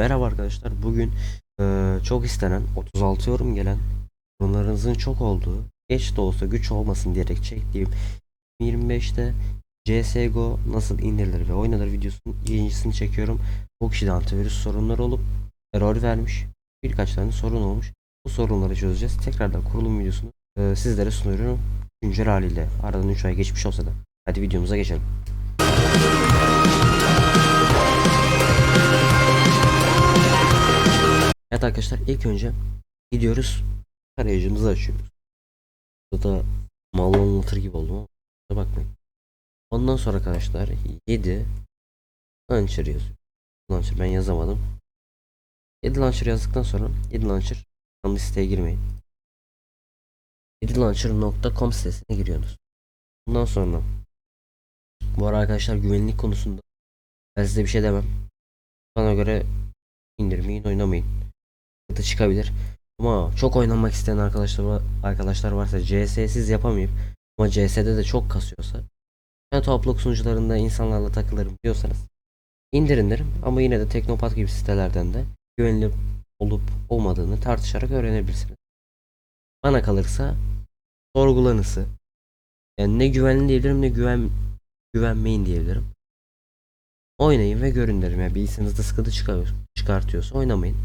Merhaba arkadaşlar. Bugün eee, çok istenen 36 yorum gelen yorumlarınızın çok olduğu geç de olsa güç olmasın diyerek çektiğim 25'te CSGO nasıl indirilir ve oynanır videosunun ikincisini çekiyorum. Bu kişide antivirüs sorunları olup error vermiş. Birkaç tane sorun olmuş. Bu sorunları çözeceğiz. Tekrardan kurulum videosunu eee, sizlere sunuyorum. Güncel haliyle. Aradan 3 ay geçmiş olsa da. Hadi videomuza geçelim. Evet arkadaşlar ilk önce gidiyoruz tarayıcımızı açıyoruz. Burada mal anlatır gibi oldum ama bakmayın. Ondan sonra arkadaşlar 7 launcher yazıyor. Launcher ben yazamadım. 7 launcher yazdıktan sonra 7 launcher tam listeye girmeyin. 7launcher.com sitesine giriyorsunuz. Bundan sonra bu ara arkadaşlar güvenlik konusunda ben size bir şey demem. Bana göre indirmeyin oynamayın sıkıntı çıkabilir. Ama çok oynamak isteyen arkadaşlar arkadaşlar varsa CS'siz yapamayıp ama CS'de de çok kasıyorsa ben topluluk sunucularında insanlarla takılırım diyorsanız indirin derim ama yine de Teknopat gibi sitelerden de güvenilir olup olmadığını tartışarak öğrenebilirsiniz. Bana kalırsa sorgulanısı yani ne güvenli diyebilirim ne güven güvenmeyin diyebilirim. Oynayın ve görün derim. Yani bilgisayarınızda sıkıntı çıkar, çıkartıyorsa oynamayın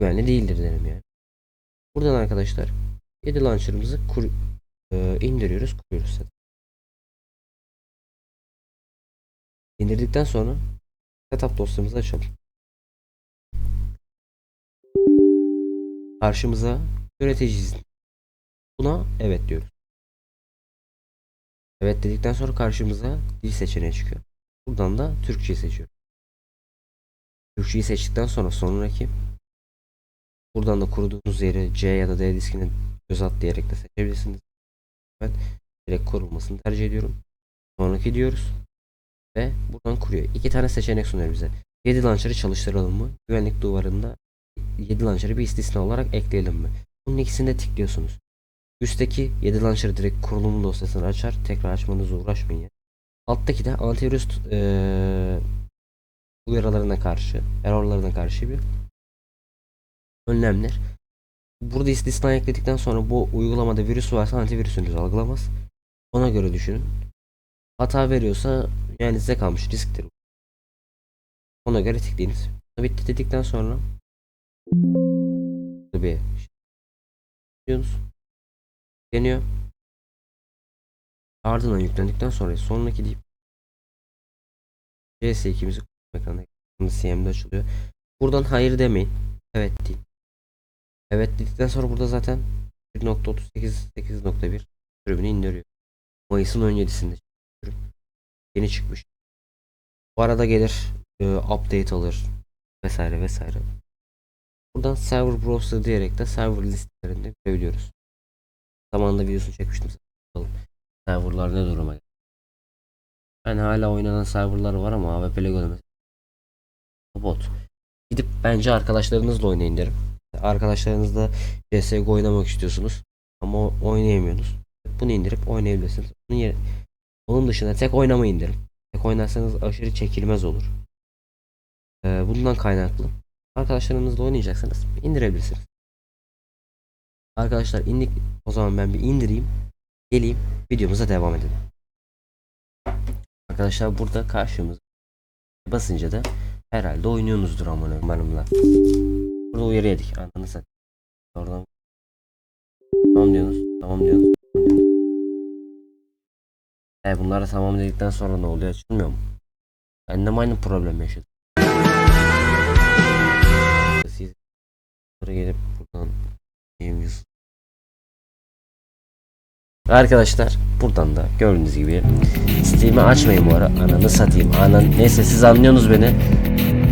güvenli değildir derim yani. Buradan arkadaşlar 7 launcher'ımızı kur, e, indiriyoruz, kuruyoruz. zaten. İndirdikten sonra setup dosyamızı açalım. Karşımıza yönetici izni. Buna evet diyoruz. Evet dedikten sonra karşımıza dil seçeneği çıkıyor. Buradan da Türkçeyi seçiyoruz. Türkçeyi seçtikten sonra sonraki Buradan da kurduğunuz yeri C ya da D diskine göz at diyerek de seçebilirsiniz. Ben direkt kurulmasını tercih ediyorum. Sonraki diyoruz. Ve buradan kuruyor. İki tane seçenek sunuyor bize. 7 launcher'ı çalıştıralım mı? Güvenlik duvarında 7 launcher'ı bir istisna olarak ekleyelim mi? Bunun ikisini de tıklıyorsunuz. Üstteki 7 launcher direkt kurulumu dosyasını açar. Tekrar açmanıza uğraşmayın. Yani. Alttaki de antivirüs eee uyarılarına karşı, errorlarına karşı bir önlemler. Burada istisna ekledikten sonra bu uygulamada virüs varsa antivirüsünüz algılamaz. Ona göre düşünün. Hata veriyorsa yani size kalmış risktir. Ona göre tıklayınız. Bitti dedikten sonra bir diyorsunuz. Deniyor. Ardından yüklendikten sonra sonraki deyip CS2'mizi ekranda CM'de açılıyor. Buradan hayır demeyin. Evet değil. Evet dedikten sonra burada zaten 1.38 8.1 sürümünü indiriyor. Mayıs'ın 17'sinde sürüm. Yeni çıkmış. Bu arada gelir e, update alır vesaire vesaire. Buradan server browser diyerek de server listelerinde görebiliyoruz. Zamanında videosunu çekmiştim. Bakalım serverlar ne duruma geldi. Yani hala oynanan serverlar var ama AWP Lego'da bot. Gidip bence arkadaşlarınızla oynayın derim. Arkadaşlarınızla CSGO oynamak istiyorsunuz ama oynayamıyorsunuz. Bunu indirip oynayabilirsiniz. Onun, yeri, onun dışında tek oynamayın derim. Tek oynarsanız aşırı çekilmez olur. Ee, bundan kaynaklı. Arkadaşlarınızla oynayacaksanız indirebilirsiniz. Arkadaşlar indik. O zaman ben bir indireyim. Geleyim. Videomuza devam edelim. Arkadaşlar burada karşımıza basınca da herhalde oynuyorsunuzdur amına hanımlar. Uyarı yedik. Ananı satayım. Oradan. Tamam diyorsunuz. Tamam diyorsunuz. Tamam. E bunlara tamam dedikten sonra ne oluyor? Açılmıyor mu? Ben de aynı problem yaşadım. Siz buraya gelip buradan Use Arkadaşlar buradan da gördüğünüz gibi Steam'i açmayın bu ara ananı satayım anan neyse siz anlıyorsunuz beni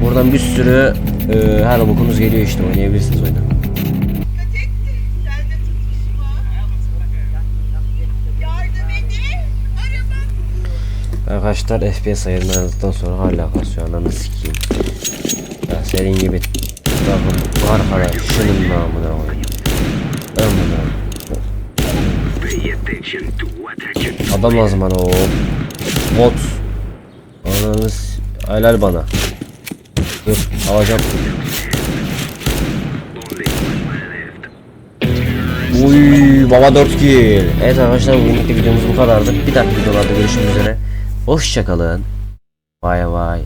Buradan bir sürü e, her bokunuz geliyor işte oynayabilirsiniz oyunu. Arkadaşlar FPS ayarını aldıktan sonra hala kasıyor ananı sikeyim. Ya senin gibi Bakın arkadaş şunun namına Amına Adam lazım bana o Bot. Ananı s- helal bana Dur alacağım. Uy baba 4 kill. Evet arkadaşlar bugünkü videomuz bu kadardı. Bir dakika videolarda görüşmek üzere. Hoşçakalın. Vay vay.